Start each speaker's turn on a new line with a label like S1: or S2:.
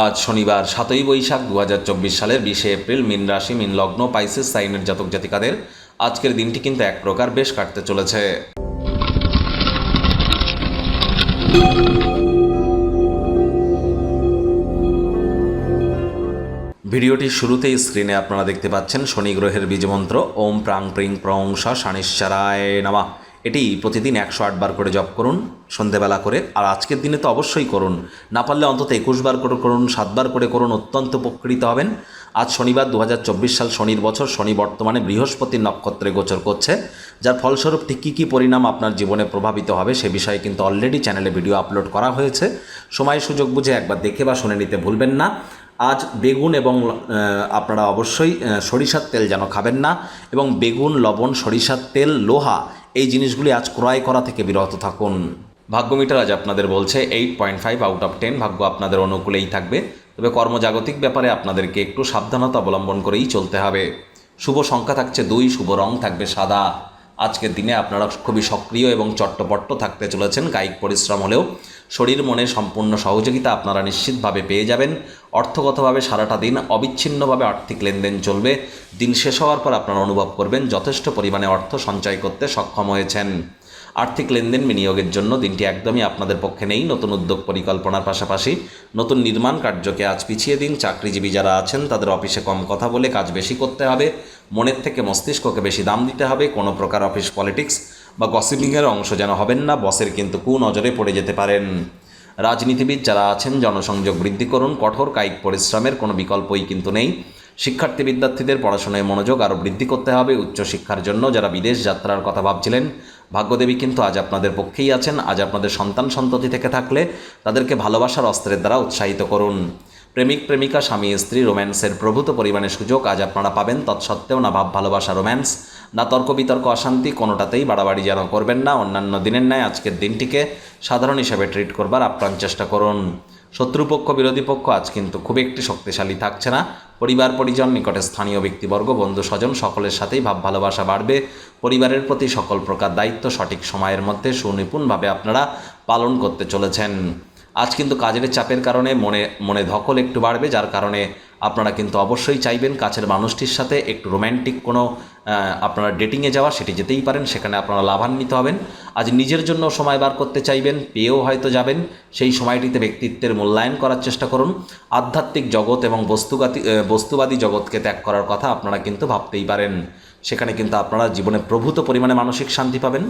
S1: আজ শনিবার সাতই বৈশাখ দু হাজার চব্বিশ সালের বিশে এপ্রিল মিন রাশি, মিন লগ্ন, পাইসিস, সাইনের জাতক জাতিকাদের আজকের দিনটি কিন্তু এক প্রকার বেশ কাটতে চলেছে। ভিডিওটির শুরুতেই স্ক্রিনে আপনারা দেখতে পাচ্ছেন শনি গ্রহের বীজমন্ত্র। ওম প্রাং প্রিং প্রং স নামা। এটি প্রতিদিন একশো আটবার করে জপ করুন, সন্ধেবেলা করে, আর আজকের দিনে তো অবশ্যই করুন। না পারলে অন্তত একুশ বার করে করুন সাতবার করে করুন, অত্যন্ত উপকৃত হবেন। আজ শনিবার দু হাজার চব্বিশ সাল শনির বছর, শনি বর্তমানে বৃহস্পতির নক্ষত্রে গোচর করছে, যার ফলস্বরূপ ঠিক কী কী পরিণাম আপনার জীবনে প্রভাবিত হবে সে বিষয়ে কিন্তু অলরেডি চ্যানেলে ভিডিও আপলোড করা হয়েছে। সময় সুযোগ বুঝে একবার দেখে বা শুনে নিতে ভুলবেন না। আজ বেগুন এবং আপনারা অবশ্যই সরিষার তেল যেন খাবেন না, এবং বেগুন, লবণ, সরিষার তেল, লোহা এই জিনিসগুলি আজ ক্রয় করা থেকে বিরত থাকুন। ভাগ্য মিটার আজ আপনাদের বলছে eight point five out of ten ভাগ্য আপনাদের অনুকূলেই থাকবে। তবে কর্মজাগতিক ব্যাপারে আপনাদেরকে একটু সাবধানতা অবলম্বন করেই চলতে হবে। শুভ সংখ্যা থাকছে দুই, শুভ রং থাকবে সাদা। আজকের দিনে আপনারা খুবই সক্রিয় এবং চট্টপট্ট থাকতে চলেছেন। কায়িক পরিশ্রম হলেও শরীর, মনে সম্পূর্ণ সহযোগিতা আপনারা নিশ্চিতভাবে পেয়ে যাবেন। অর্থগতভাবে সারাটা দিন অবিচ্ছিন্নভাবে আর্থিক লেনদেন চলবে। দিন শেষ হওয়ার পর আপনারা অনুভব করবেন যথেষ্ট পরিমাণে অর্থ সঞ্চয় করতে সক্ষম হয়েছেন। আর্থিক লেনদেন বিনিয়োগের জন্য দিনটি একদমই আপনাদের পক্ষে নেই। নতুন উদ্যোগ পরিকল্পনার পাশাপাশি নতুন নির্মাণ কার্যকে আজ পিছিয়ে দিন। চাকরিজীবী যারা আছেন, তাদের অফিসে কম কথা বলে কাজ বেশি করতে হবে। মনের থেকে মস্তিষ্ককে বেশি দাম দিতে হবে। কোনো প্রকার অফিস পলিটিক্স বা গসিপিংয়ের অংশ যেন হবেন না। বসের কিন্তু কু নজরে পড়ে যেতে পারেন। রাজনীতিবিদ যারা আছেন, জনসংযোগ বৃদ্ধি করুন। কঠোর কায়িক পরিশ্রমের কোনো বিকল্পই কিন্তু নেই। শিক্ষার্থী বিদ্যার্থীদের পড়াশোনায় মনোযোগ আরও বৃদ্ধি করতে হবে। উচ্চশিক্ষার জন্য যারা বিদেশ যাত্রার কথা ভাবছিলেন ভাগ্যদেবী কিন্তু আজ আপনাদের পক্ষেই আছেন, আজ আপনাদের সন্তান সন্ততি থেকে থাকলে তাদেরকে ভালোবাসার অস্ত্রের দ্বারা উৎসাহিত করুন। প্রেমিক, প্রেমিকা, স্বামী, স্ত্রী, রোম্যান্সের প্রভূত পরিমাণে সুযোগ আজ আপনারা পাবেন। তৎসত্ত্বেও না ভাব ভালোবাসা, রোম্যান্স, না তর্ক বিতর্ক, অশান্তি, কোনোটাতেই বাড়াবাড়ি যেন করবেন না। অন্যান্য দিনের ন্যায় আজকের দিনটিকে সাধারণ হিসেবে ট্রিট করবার আপ্রাণ চেষ্টা করুন। শত্রুপক্ষ, বিরোধী পক্ষ আজ কিন্তু খুব একটি শক্তিশালী থাকছে না। পরিবার, পরিজন, নিকটে স্থানীয় ব্যক্তিবর্গ, বন্ধু, স্বজন সকলের সাথেই ভাব ভালোবাসা বাড়বে। পরিবারের প্রতি সকল প্রকার দায়িত্ব সঠিক সময়ের মধ্যে সুনিপুণভাবে আপনারা পালন করতে চলেছেন। আজ কিন্তু কাজের চাপের কারণে মনে মনে ধকল একটু বাড়বে, যার কারণে আপনারা কিন্তু অবশ্যই চাইবেন কাছের মানুষটির সাথে একটু রোম্যান্টিক কোনো আপনারা ডেটিংয়ে যাওয়া, সেটি যেতেই পারেন, সেখানে আপনারা লাভান্বিত হবেন। আজ নিজের জন্য সময় বার করতে চাইবেন, পেয়েও হয়তো যাবেন, সেই সময়টিতে ব্যক্তিত্বের মূল্যায়ন করার চেষ্টা করুন। আধ্যাত্মিক জগৎ এবং বস্তুগাতি বস্তুবাদী জগৎকে ত্যাগ করার কথা আপনারা কিন্তু ভাবতেই পারেন। সেখানে কিন্তু আপনারা জীবনে প্রভূত পরিমাণে মানসিক শান্তি পাবেন।